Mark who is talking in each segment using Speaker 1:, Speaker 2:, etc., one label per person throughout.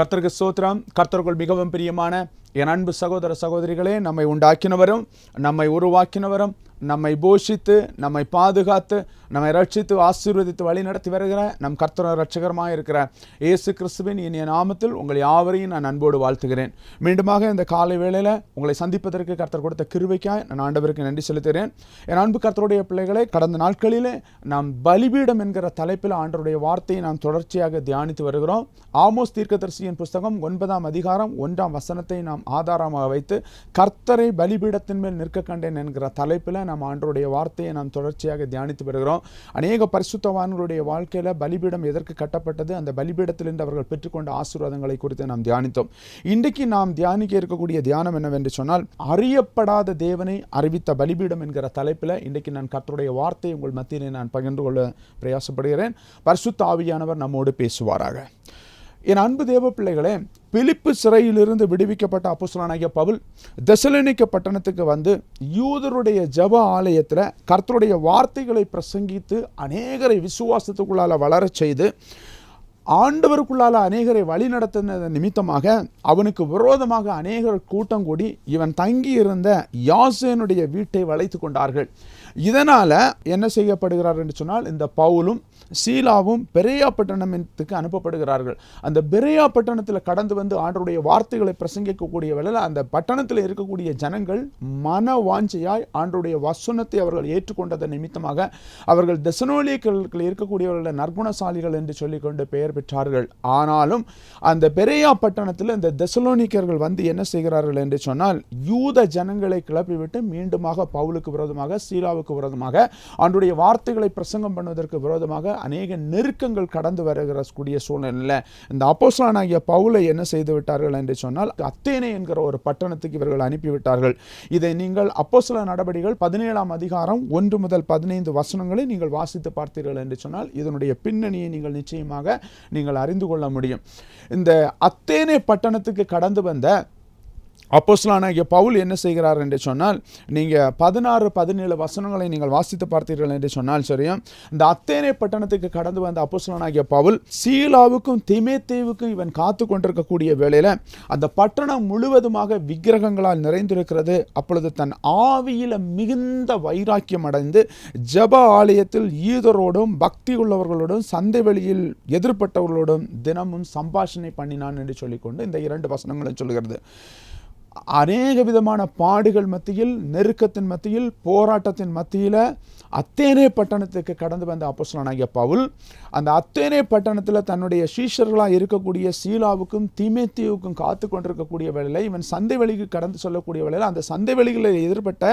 Speaker 1: கர்த்தருக்கு ஸ்தோத்திரம். கர்த்தருக்குள் மிகவும் பிரியமான என் அன்பு சகோதர சகோதரிகளே நம்மை உண்டாக்கினவரும் நம்மை உருவாக்கினவரும் நம்மை போஷித்து நம்மை பாதுகாத்து நம்மை ரட்சித்து ஆசீர்வதித்து வழி நடத்தி வருகிற நம் கர்த்தர ரட்சகரமாக இருக்கிற இயேசு கிறிஸ்துவின் இனிய நாமத்தில் உங்கள் யாவரையும் நான் அன்போடு வாழ்த்துகிறேன். மீண்டுமாக இந்த காலை வேளையில் உங்களை சந்திப்பதற்கு கர்த்தர் கொடுத்த கிருவைக்காய் நான் ஆண்டவருக்கு நன்றி செலுத்துகிறேன். என் அன்பு கர்த்தருடைய பிள்ளைகளை கடந்த நாட்களிலே நாம் பலிபீடம் என்கிற தலைப்பில் ஆண்டருடைய வார்த்தையை நாம் தொடர்ச்சியாக தியானித்து வருகிறோம். ஆமோஸ் தீர்க்கதரிசியின் புஸ்தகம் ஒன்பதாம் அதிகாரம் ஒன்றாம் வசனத்தை நாம் ஆதாரமாக வைத்து கர்த்தரை பலிபீடத்தின் மேல் நிற்க கண்டேன் என்கிற தலைப்பில் நாம் ஆண்டருடைய வார்த்தையை நாம் தொடர்ச்சியாக தியானித்து வருகிறோம். அநேக பரிசுத்தவான்களுடைய வாழ்க்கையில் பலிபீடம் எதற்கு கட்டப்பட்டது? அந்த பலிபீடத்திலிருந்து அவர்கள் பெற்றுக்கொண்ட ஆசீர்வாதங்களை குறித்து நாம் தியானித்தோம். இன்றைக்கு நாம் தியானிக்க இருக்கக்கூடிய தியானம் என்னவென்று சொன்னால் அறியப்படாத தேவனை அறிவித்த பலிபீடம் என்கிற தலைப்பில் இன்றைக்கு நான் கர்த்தருடைய வார்த்தையை உங்கள் மத்தியிலே நான் பகிர்ந்து கொள்ள பிரயாசப்படுகிறேன். பரிசுத்த ஆவியானவர் நம்மோடு பேசுவாராக. என் அன்பு தேவ பிள்ளைகளே பிலிப்பு சிறையிலிருந்து விடுவிக்கப்பட்ட அப்போஸ்தலனாகிய பவுல் தசலனிக்க பட்டணத்துக்கு வந்து யூதருடைய ஜப ஆலயத்தில் கர்த்தருடைய வார்த்தைகளை பிரசங்கித்து அநேகரை விசுவாசத்துக்குள்ளால வளரச் செய்து ஆண்டவருக்குள்ளால அநேகரை வழி நடத்தின நிமித்தமாக அவனுக்கு விரோதமாக அநேகர் கூட்டம் கூடி இவன் தங்கி இருந்த யாசேனுடைய வீட்டை வளைத்து கொண்டார்கள். இதனால் என்ன செய்யப்படுகிறார் என்று சொன்னால் இந்த பவுலும் சீலாவும் பெரியா பட்டணத்துக்கு அனுப்பப்படுகிறார்கள். அந்த பெரியா பட்டணத்தில் கடந்து வந்து ஆண்டருடைய வார்த்தைகளை பிரசங்கிக்கக்கூடிய வேளையில் அந்த பட்டணத்தில் இருக்கக்கூடிய ஜனங்கள் மன வாஞ்சையாய் ஆண்டருடைய வசனத்தை அவர்கள் ஏற்றுக்கொண்டதன் நிமித்தமாக அவர்கள் தசனோலியர்கள் இருக்கக்கூடியவர்களை நற்குணசாலிகள் என்று சொல்லிக்கொண்டு பெயர் பெற்றார்கள். ஆனாலும் அந்த பெரியா பட்டணத்தில் இந்த தெசலோனிக்கர்கள் வந்து என்ன செய்கிறார்கள் என்று சொன்னால் யூத ஜனங்களை கிளப்பிவிட்டு மீண்டுமாக பவுலுக்கு விரோதமாக சீலாவுக்கு விரோதமாக ஆண்டுடைய வார்த்தைகளை பிரசங்கம் பண்ணுவதற்கு விரோதமாக அநேக நெருக்கங்கள் கடந்து வருகிற கூடிய சூழ்நிலையில் இந்த அப்போஸ்லானாகிய பவுலை என்ன செய்து விட்டார்கள் என்று சொன்னால் அத்தேனே என்கிற ஒரு பட்டணத்துக்கு இவர்கள் அனுப்பிவிட்டார்கள். இதை நீங்கள் அப்போஸ்தல நடவடிக்கைகள் பதினேழாம் அதிகாரம் ஒன்று முதல் பதினைந்து வசனங்களை நீங்கள் வாசித்து பார்த்தீர்கள் என்று சொன்னால் இதனுடைய பின்னணியை நீங்கள் நிச்சயமாக நீங்கள் அறிந்து கொள்ள முடியும். இந்த அத்தேனே பட்டணத்துக்கு கடந்து வந்த அப்போஸ்லானாகிய பவுல் என்ன செய்கிறார் என்று சொன்னால் நீங்கள் பதினாறு பதினேழு வசனங்களை நீங்கள் வாசித்து பார்த்தீர்கள் என்று சொன்னால் சரியா? இந்த அத்தேனே பட்டணத்துக்கு கடந்து வந்த அப்போஸ்லானாகிய பவுல் சீலாவுக்கும் திமேத்தேவுக்கும் இவன் காத்து கொண்டிருக்கக்கூடிய வேளையில் அந்த பட்டணம் முழுவதுமாக விக்கிரகங்களால் நிறைந்திருக்கிறது. அப்பொழுது தன் ஆவியில் மிகுந்த வைராக்கியம் அடைந்து ஜப ஆலயத்தில் ஈதரோடும் பக்தி உள்ளவர்களோடும் சந்தை வெளியில் எதிர்பட்டவர்களோடும் தினமும் சம்பாஷணை பண்ணினான் என்று சொல்லிக்கொண்டு இந்த இரண்டு வசனங்களும் சொல்கிறது. அநேக விதமான பாடுகள் மத்தியில் நெருக்கத்தின் மத்தியில் போராட்டத்தின் மத்தியில் அத்தேனே பட்டணத்துக்கு கடந்து வந்த அப்போஸ்தலனாகிய பவுல் அந்த அத்தேனே பட்டணத்தில் தன்னுடைய சீஷர்களாக இருக்கக்கூடிய சீலாவுக்கும் திமேத்தியுக்கும் காத்து கொண்டிருக்கக்கூடிய வேலையில் இவன் சந்தை வெளிக்கு கடந்து சொல்லக்கூடிய வேலையில் அந்த சந்தை வெளிகளில் எதிர்பட்ட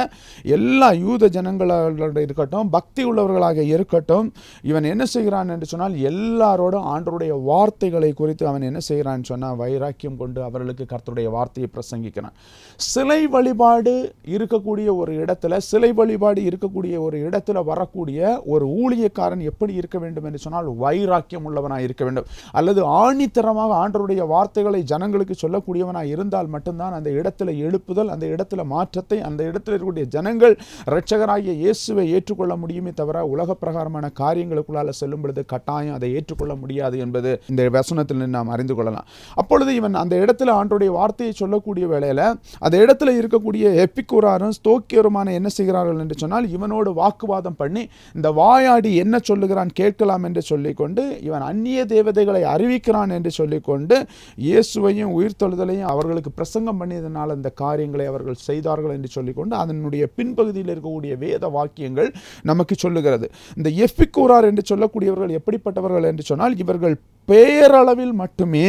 Speaker 1: எல்லா யூத ஜனங்களோட இருக்கட்டும் பக்தி உள்ளவர்களாக இருக்கட்டும் இவன் என்ன செய்கிறான் என்று சொன்னால் எல்லாரோடும் ஆண்டருடைய வார்த்தைகளை குறித்து அவன் என்ன செய்கிறான்னு சொன்னால் வைராக்கியம் கொண்டு அவர்களுக்கு கர்த்தருடைய வார்த்தையை பிரசங்கிக்கிறான். சிலை வழிபாடு இருக்கக்கூடிய ஒரு இடத்துல சிலை வழிபாடு இருக்கக்கூடிய ஒரு இடத்துல வரக்கூடிய ஒரு ஊழியக்காரன் எப்படி இருக்க வேண்டும் என்று சொன்னால் வைராக்கியம் உள்ளவனாக இருக்க வேண்டும். அல்லது ஆணித்தரமாக ஆண்டருடைய வார்த்தைகளை ஜனங்களுக்கு சொல்லக்கூடியவனாக இருந்தால் மட்டும்தான் அந்த இடத்துல எழுப்புதல் அந்த இடத்துல மாற்றத்தை அந்த இடத்துல இருக்கக்கூடிய ஜனங்கள் இரட்சகராகிய இயேசுவை ஏற்றுக்கொள்ள முடியுமே தவிர உலக பிரகாரமான காரியங்களுக்குள்ளால் செல்லும் பொழுது கட்டாயம் அதை ஏற்றுக்கொள்ள முடியாது என்பது இந்த வசனத்தில் நாம் அறிந்து கொள்ளலாம். அப்பொழுது இவன் அந்த இடத்துல ஆண்டருடைய வார்த்தையை சொல்லக்கூடிய வேளையில் அந்த இடத்துல இருக்கக்கூடிய எப்பிக்கூராரும் ஸ்தோக்கியருமான என்ன செய்கிறார்கள் என்று சொன்னால் இவனோடு வாக்குவாதம் பண்ணி இந்த வாயாடி என்ன சொல்லுகிறான் கேட்கலாம் என்று சொல்லிக்கொண்டு இவன் அந்நிய தேவதைகளை அறிவிக்கிறான் என்று சொல்லிக்கொண்டு இயேசுவையும் உயிர்த்தெழுதலையும் அவர்களுக்கு பிரசங்கம் பண்ணியதனால் அந்த காரியங்களை அவர்கள் செய்தார்கள் என்று சொல்லிக்கொண்டு அதனுடைய பின்பகுதியில் இருக்கக்கூடிய வேத வாக்கியங்கள் நமக்கு சொல்லுகிறது. இந்த எஃபிக்கூரார் என்று சொல்லக்கூடியவர்கள் எப்படிப்பட்டவர்கள் என்று சொன்னால் இவர்கள் பேரளவில் மட்டுமே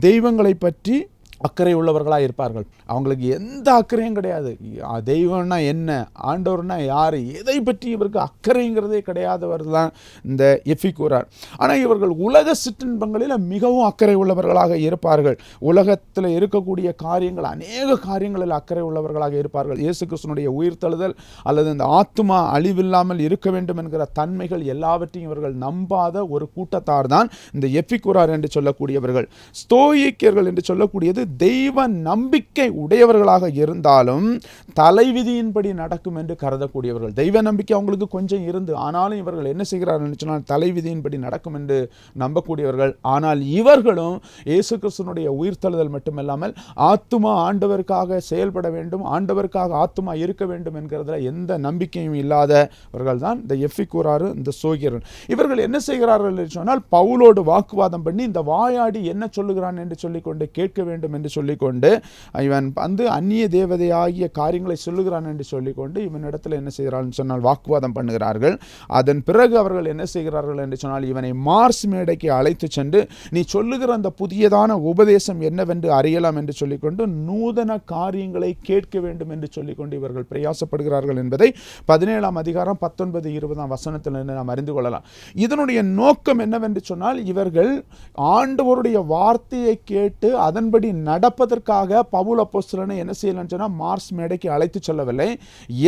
Speaker 1: தெய்வங்களை பற்றி அக்கறை உள்ளவர்களாக இருப்பார்கள். அவங்களுக்கு எந்த அக்கறையும் கிடையாது. தெய்வம்னா என்ன? ஆண்டவர்னா யார்? எதை பற்றி இவருக்கு அக்கறைங்கிறதே கிடையாதவர் தான் இந்த எஃபிகூரார் ஆனால் இவர்கள் உலக சிற்றின்பங்களில் மிகவும் அக்கறை உள்ளவர்களாக இருப்பார்கள். உலகத்தில் இருக்கக்கூடிய காரியங்கள் அநேக காரியங்களில் அக்கறை உள்ளவர்களாக இருப்பார்கள். இயேசு கிருஷ்ணனுடைய உயிர்த்தழுதல் அல்லது இந்த ஆத்மா அழிவில்லாமல் இருக்க வேண்டும் என்கிற தன்மைகள் எல்லாவற்றையும் இவர்கள் நம்பாத ஒரு கூட்டத்தார் தான் இந்த எப்பிக்குரார் என்று சொல்லக்கூடியவர்கள். ஸ்தோயிக்கியர்கள் என்று சொல்லக்கூடியது தெய்வ நம்பிக்கை உடையவர்களாக இருந்தாலும் தலைவிதியின்படி நடக்கும் என்று கருதக்கூடியவர்கள். தெய்வ நம்பிக்கை அவங்களுக்கு கொஞ்சம் இருந்து ஆனாலும் இவர்கள் என்ன செய்கிறார்கள் சொன்னால் தலைவிதியின்படி நடக்கும் என்று நம்பக்கூடியவர்கள். ஆனால் இவர்களும் இயேசு கிறிஸ்தனுடைய உயிர்த்தழுதல் மட்டுமல்லாமல் ஆத்துமா ஆண்டவருக்காக செயல்பட வேண்டும் ஆண்டவருக்காக ஆத்துமா இருக்க வேண்டும் என்கிறதுல எந்த நம்பிக்கையும் இல்லாதவர்கள் தான் இந்த எஃபி கூறாரு இந்த சோகியர்கள். இவர்கள் என்ன செய்கிறார்கள் என்று சொன்னால் பவுலோடு வாக்குவாதம் பண்ணி இந்த வாயாடி என்ன சொல்லுகிறான் என்று சொல்லிக்கொண்டு கேட்க வேண்டும் என்று சொல்லிக்கொண்டு இவன் வந்து அந்நிய தேவதை ஆகிய காரியங்களை சொல்லுகிறான் என்று சொல்லிக்கொண்டு இவனிடத்தில் என்ன செய்கிறான் சொன்னால் வாக்குவாதம் பண்ணுகிறார்கள். அதன் பிறகு அவர்கள் என்ன செய்கிறார்கள் என்று சொன்னால் இவனை மார்ஸ் மேடைக்கு அழைத்து சென்று நீ சொல்லுகிற அந்த புதியதான உபதேசம் என்னவென்று அறியலாம் என்று சொல்லிக்கொண்டு நூதன காரியங்களை கேட்க வேண்டும் என்று சொல்லிக்கொண்டு இவர்கள் பிரயாசப்படுகிறார்கள் என்பதை பதினேழாம் அதிகாரம் பத்தொன்பது இருபதாம் வசனத்தில் நாம் அறிந்து கொள்ளலாம். இதனுடைய நோக்கம் என்னவென்று சொன்னால் இவர்கள் ஆண்டவருடைய வார்த்தையை கேட்டு அதன்படி நடப்பதற்காக பவுல் அப்போஸ்தலனை என்ன செய்யலன்னு சொன்னால் மார்ஸ் மேடைக்கு அழைத்து செல்லவில்லை.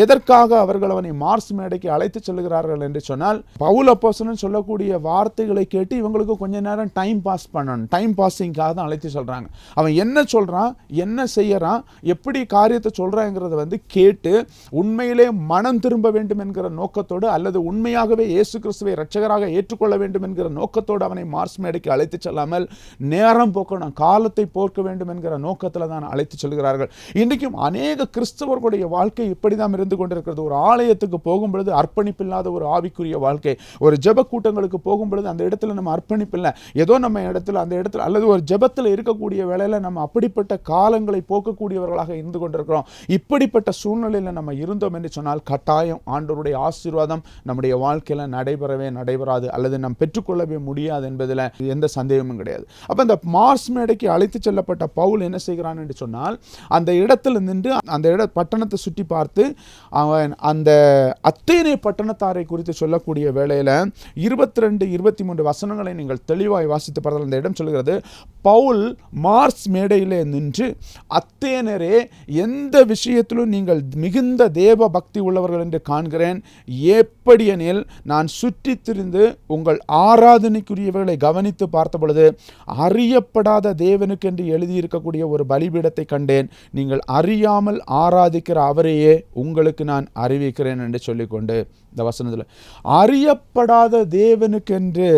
Speaker 1: எதற்காக அவர்கள் அவனை மார்ஸ் மேடைக்கு அழைத்து செல்கிறார்கள் என்று சொன்னால் பவுல் அப்போஸ்தலன் சொல்லக்கூடிய வார்த்தைகளை கேட்டு இவங்களுக்கு கொஞ்ச நேரம் டைம் பாஸ் பண்ணணும். டைம் பாஸிங்காக தான் அழைத்து சொல்கிறாங்க அவன் என்ன சொல்கிறான் என்ன செய்யறான்? எப்படி காரியத்தை சொல்கிறாங்கிறத வந்து கேட்டு உண்மையிலே மனம் திரும்ப வேண்டும் என்கிற நோக்கத்தோடு அல்லது உண்மையாகவே இயேசு கிறிஸ்துவை ரட்சகராக ஏற்றுக்கொள்ள வேண்டும் என்கிற நோக்கத்தோடு அவனை மார்ஸ் மேடைக்கு அழைத்து செல்லாமல் நேரம் போக்கணும் காலத்தை போர்க்க வேண்டும் வேண்டும் என்கிற நோக்கத்தில் தான் அழைத்து செல்கிறார்கள். இன்றைக்கும் அநேக கிறிஸ்தவர்களுடைய வாழ்க்கை இப்படி தான் இருந்து கொண்டிருக்கிறது. ஒரு ஆலயத்துக்கு போகும் பொழுது அர்ப்பணிப்பில்லாத ஒரு ஆவிக்குரிய வாழ்க்கை ஒரு ஜெப கூட்டங்களுக்கு போகும் பொழுது அந்த இடத்துல நம்ம அர்ப்பணிப்பில்லை ஏதோ நம்ம இடத்துல அந்த இடத்துல அல்லது ஒரு ஜெபத்தில் இருக்கக்கூடிய வேலையில் நம்ம அப்படிப்பட்ட காலங்களை போக்கக்கூடியவர்களாக இருந்து கொண்டிருக்கிறோம். இப்படிப்பட்ட சூழ்நிலையில் நம்ம இருந்தோம் என்று சொன்னால் கட்டாயம் ஆண்டோருடைய ஆசீர்வாதம் நம்முடைய வாழ்க்கையில் நடைபெறவே நடைபெறாது அல்லது நாம் பெற்றுக்கொள்ளவே முடியாது என்பதில் எந்த சந்தேகமும் கிடையாது. அப்போ இந்த மார்ஸ் மேடைக்கு அழைத்து செல்லப்பட்ட பவுல் என்ன செய்கிறான் என்று சொன்னால் அந்த இடத்துல நின்று அந்த இட பட்டணத்தை சுற்றி பார்த்து அவன் அந்த அத்தேனை பட்டணத்தாரை குறித்து சொல்லக்கூடிய வேளையில் இருபத்தி ரெண்டு இருபத்தி மூன்று வசனங்களை நீங்கள் தெளிவாய் வாசித்து பார்த்தால் அந்த இடம் சொல்கிறது பவுல் மார்ஸ் மேடையிலே நின்று அத்தேனரே எந்த விஷயத்திலும் நீங்கள் மிகுந்த தேவ பக்தி உள்ளவர்கள் என்று காண்கிறேன். எப்படியெனில் நான் சுற்றித் திரிந்து உங்கள் ஆராதனைக்குரியவர்களை கவனித்து பார்த்த பொழுது அறியப்படாத தேவனுக்கென்று எழுதியிருக்கக்கூடிய ஒரு பலிபீடத்தை கண்டேன். நீங்கள் அறியாமல் ஆராதிக்கிற அவரையே உங்களுக்கு நான் அறிவிக்கிறேன் என்று சொல்லிக்கொண்டு இந்த வசனத்தில் அறியப்படாத தேவனுக்கென்று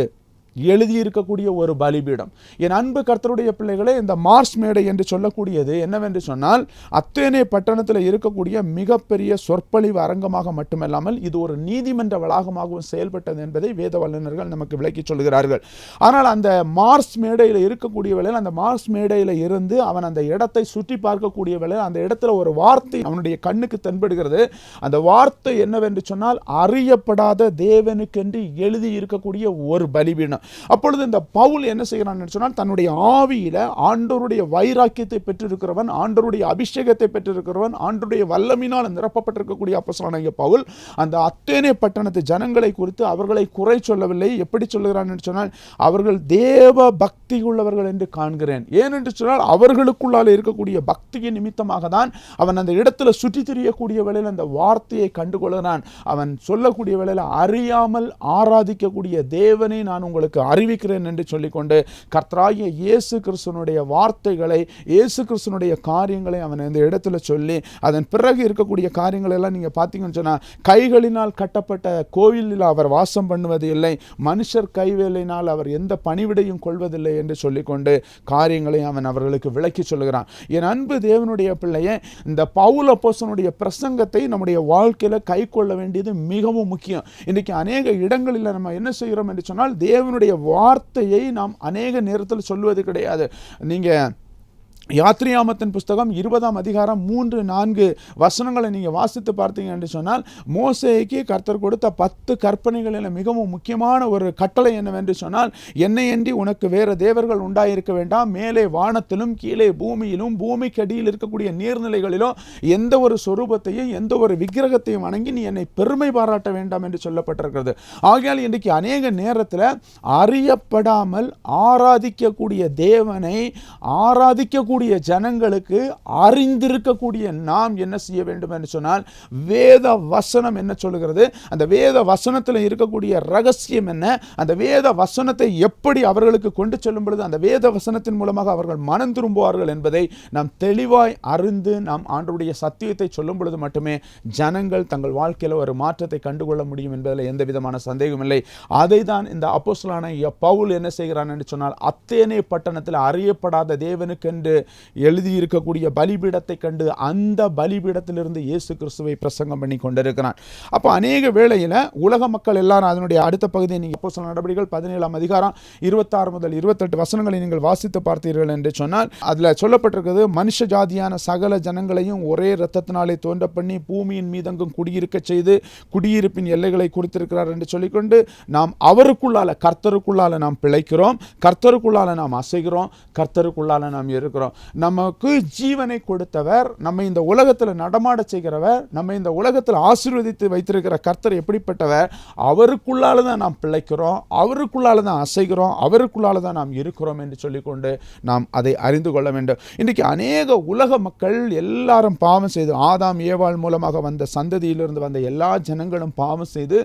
Speaker 1: எழுதியிருக்கக்கூடிய ஒரு பலிபீடம். என் அன்பு கர்த்தருடைய பிள்ளைகளே இந்த மார்ஸ் மேடை என்று சொல்லக்கூடியது என்னவென்று சொன்னால் அத்தேனே பட்டணத்தில் இருக்கக்கூடிய மிகப்பெரிய சொற்பொழிவு அரங்கமாக மட்டுமல்லாமல் இது ஒரு நீதிமன்ற வளாகமாகவும் செயல்பட்டது என்பதை வேத வல்லுநர்கள் நமக்கு விளக்கி சொல்கிறார்கள். ஆனால் அந்த மார்ஸ் மேடையில் இருக்கக்கூடிய வேளையில் அந்த மார்ஸ் மேடையில் இருந்து அவன் அந்த இடத்தை சுற்றி பார்க்கக்கூடிய வேளையில் அந்த இடத்துல ஒரு வார்த்தை அவனுடைய கண்ணுக்கு தென்படுகிறது. அந்த வார்த்தை என்னவென்று சொன்னால் அறியப்படாத தேவனுக்கென்று எழுதி இருக்கக்கூடிய ஒரு பலிபீடம். அப்பொழுது இந்த பவுல் என்ன செய்கிறான்னு சொன்னால் தன்னுடைய ஆவியில் ஆண்டோருடைய வைராக்கியத்தை பெற்றிருக்கிறவன் ஆண்டோருடைய அபிஷேகத்தை பெற்றிருக்கிறவன் ஆண்டவருடைய வல்லமினால் நிரப்பப்பட்டிருக்கக்கூடிய அப்போஸ்தலனாகிய பவுல் அந்த அத்தேனே பட்டணத்து ஜனங்களை குறித்து அவர்களை குறை சொல்லவில்லை. எப்படி சொல்லுகிறான்னு சொன்னால் அவர்கள் தேவ பக்தி உள்ளவர்கள் என்று காண்கிறேன். ஏனென்று சொன்னால் அவர்களுக்குள்ளால் இருக்கக்கூடிய பக்தியின் நிமித்தமாக தான் அவன் அந்த இடத்துல சுற்றி திரியக்கூடிய வேளையில் அந்த வார்த்தையை கண்டுகொள்கிறான். அவன் சொல்லக்கூடிய வேளையில் அறியாமல் ஆராதிக்கக்கூடிய தேவனை நான் உங்களுக்கு அறிவிக்கிறேன் என்று சொல்லிக்கொண்டு கர்த்தராகிய இயேசு கிறிஸ்தனுடைய வார்த்தைகளை இயேசு கிறிஸ்தனுடைய காரியங்களை அவன் இந்த இடத்துல சொல்லி அதன் பிறகு இருக்கக்கூடிய காரியங்கள் எல்லாம் நீங்கள் பார்த்தீங்கன்னு சொன்னால் கைகளினால் கட்டப்பட்ட கோயிலில் அவர் வாசம் பண்ணுவது இல்லை மனுஷர் கைவேலையினால் அவர் எந்த பணிவிடையும் கொள்வதில்லை என்று சொல்லிக்கொண்டு காரியங்களை அவன் அவர்களுக்கு விளக்கி சொல்கிறான் என் அன்பு தேவனுடைய பிள்ளையே இந்த பவுல போசனுடைய பிரசங்கத்தை நம்முடைய வாழ்க்கையில் கை கொள்ள வேண்டியது மிகவும் முக்கியம். இன்றைக்கி அநேக இடங்களில் நம்ம என்ன செய்கிறோம் என்று சொன்னால் தேவனுடைய வார்த்தையை நாம் அநேக நேரத்தில் சொல்வது கிடையாது. நீங்கள் யாத்ரியாமத்தின் புஸ்தகம் இருபதாம் அதிகாரம் மூன்று நான்கு வசனங்களை நீங்கள் வாசித்து பார்த்தீங்க என்று சொன்னால் மோசேக்கு கர்த்தர் கொடுத்த பத்து கற்பனைகளில் மிகவும் முக்கியமான ஒரு கட்டளை என்னவென்று சொன்னால் என்னையன்றி உனக்கு வேறு தேவர்கள் உண்டாயிருக்க வேண்டாம். மேலே வானத்திலும் கீழே பூமியிலும் பூமிக்கு அடியில் இருக்கக்கூடிய நீர்நிலைகளிலும் எந்த ஒரு சொரூபத்தையும் எந்த ஒரு விக்கிரகத்தையும் வணங்கி நீ என்னை பெருமை பாராட்ட வேண்டாம் என்று சொல்லப்பட்டிருக்கிறது. ஆகையால் இன்றைக்கு அநேக நேரத்தில் அறியப்படாமல் ஆராதிக்கக்கூடிய தேவனை ஆராதிக்கக்கூடிய இருக்கக்கூடிய ஜனங்களுக்கு அறிந்திருக்கக்கூடிய நாம் என்ன செய்ய வேண்டும் என்று சொன்னால் வேத வசனம் என்ன சொல்லுகிறது? அந்த வேத வசனத்தில் இருக்கக்கூடிய ரகசியம் என்ன? அந்த வேத வசனத்தை எப்படி அவர்களுக்கு கொண்டு செல்லும் பொழுது அந்த வேத வசனத்தின் மூலமாக அவர்கள் மனம் திரும்புவார்கள் என்பதை நாம் தெளிவாய் அறிந்து நாம் ஆண்டருடைய சத்தியத்தை சொல்லும் பொழுது மட்டுமே ஜனங்கள் தங்கள் வாழ்க்கையில் ஒரு மாற்றத்தை கண்டுகொள்ள முடியும் என்பதில் எந்த விதமான சந்தேகம் இல்லை. அதை தான் இந்த அப்போசலான பவுல் என்ன செய்கிறான் என்று சொன்னால் அத்தேனே பட்டணத்தில் அறியப்படாத தேவனுக்கென்று எழுதியிருக்கக்கூடிய பலிபீடத்தை கண்டு அந்த பலிபீடத்திலிருந்து இயேசு கிறிஸ்துவை பிரசங்கம் பண்ணி கொண்டிருக்கிறான். அப்போ அநேக வேளையில் உலக மக்கள் எல்லாரும் அதனுடைய அடுத்த பகுதியை நீங்கள் அப்போ சில நடவடிக்கைகள்? பதினேழாம் அதிகாரம் இருபத்தாறு முதல் இருபத்தெட்டு வசனங்களை நீங்கள் வாசித்து பார்த்தீர்கள் என்று சொன்னால் அதில் சொல்லப்பட்டிருக்கிறது மனுஷ ஜாதியான சகல ஜனங்களையும் ஒரே இரத்தத்தினாலே தோன்ற பண்ணி பூமியின் மீதங்கும் குடியிருக்க செய்து குடியிருப்பின் எல்லைகளை கொடுத்திருக்கிறார் என்று சொல்லிக்கொண்டு நாம் அவருக்குள்ளால கர்த்தருக்குள்ளால நாம் பிழைக்கிறோம் கர்த்தருக்குள்ளால நாம் அசைகிறோம் கர்த்தருக்குள்ளால நாம் இருக்கிறோம். நமக்கு ஜீவனை கொடுத்தவர் நம்ம இந்த உலகத்தில் நடமாட செய்கிறவர் நம்ம இந்த உலகத்தில் ஆசீர்வதித்து வைத்திருக்கிற கர்த்தர் எப்படிப்பட்டவர்? அவருக்குள்ளால தான் நாம் பிழைக்கிறோம் அவருக்குள்ளால தான் அசைகிறோம் அவருக்குள்ளால தான் நாம் இருக்கிறோம் என்று சொல்லிக்கொண்டு நாம் அதை அறிந்து கொள்ள வேண்டும். இன்றைக்கு அநேக உலக மக்கள் எல்லாரும் பாவம் செய்து ஆதாம் ஏவாள் மூலமாக வந்த சந்ததியிலிருந்து வந்த எல்லா ஜனங்களும் பாவம் செய்து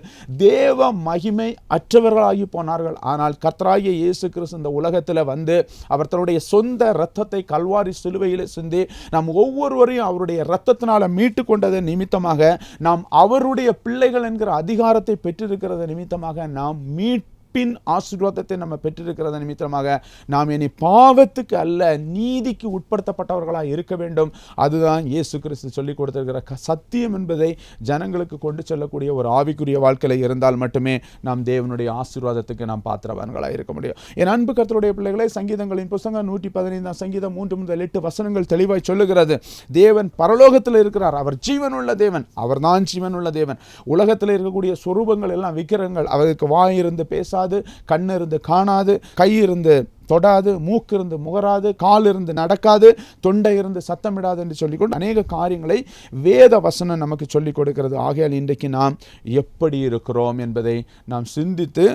Speaker 1: தேவ மகிமை அற்றவர்களாகி போனார்கள். ஆனால் கத்ராய இயேசு கிறிஸ்து இந்த உலகத்தில் வந்து அவர் தன்னுடைய சொந்த இரத்தத்தை கல்வாரி சிலுவையில் சிந்தி நாம் ஒவ்வொருவரையும் அவருடைய இரத்தத்தினால மீட்டு கொண்டதன் நிமித்தமாக நாம் அவருடைய பிள்ளைகள் என்கிற அதிகாரத்தை பெற்றிருக்கிறது நிமித்தமாக நாம் மீட் பின் ஆசீர்வாதத்தை நம்ம பெற்றிருக்கிறது நிமித்தமாக நாம் இனி பாவத்துக்கு அல்ல நீதிக்கு உட்படுத்தப்பட்டவர்களாக இருக்க வேண்டும். அதுதான் இயேசு கிறிஸ்து சொல்லிக் கொடுத்திருக்கிற க- சத்தியம் என்பதை ஜனங்களுக்கு கொண்டு செல்லக்கூடிய ஒரு ஆவிக்குரிய வாழ்க்கையில் இருந்தால் மட்டுமே நாம் தேவனுடைய ஆசீர்வாதத்துக்கு நாம் பாத்திரவான்களாக இருக்க முடியும். என் அன்பு கர்த்தருடைய பிள்ளைகளை சங்கீதங்களின் புஸ்தகம் நூற்றி பதினைந்தாம் சங்கீதம் மூன்று முதல் எட்டு வசனங்கள் தெளிவாய் சொல்லுகிறது. தேவன் பரலோகத்தில் இருக்கிறார். அவர் ஜீவனுள்ள தேவன். அவர்தான் ஜீவனுள்ள தேவன். உலகத்தில் இருக்கக்கூடிய சொரூபங்கள் எல்லாம் விக்கிரகங்கள் அவருக்கு வாய் இருந்து பேசாது கண் இருந்து காணாது கை இருந்து தொடாது மூக்கு இருந்து முகராது கால் இருந்து நடக்காது தொண்டை இருந்து சத்தமிடாது என்று சொல்லிக்கொண்டு அநேக காரியங்களை வேத வசனம் நமக்கு சொல்லிக் கொடுக்கிறது. ஆகையால் இன்றைக்கு நாம் எப்படி இருக்கிறோம் என்பதை நாம் சிந்தித்து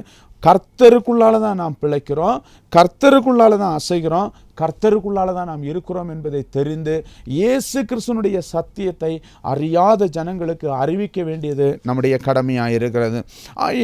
Speaker 1: கர்த்தருக்குள்ளால தான் நாம் பிழைக்கிறோம் கர்த்தருக்குள்ளால தான் அசைகிறோம் கர்த்தருக்குள்ளால தான் நாம் இருக்கிறோம் என்பதை தெரிந்து இயேசு கிறிஸ்தனுடைய சத்தியத்தை அறியாத ஜனங்களுக்கு அறிவிக்க வேண்டியது நம்முடைய கடமையாக இருக்கிறது.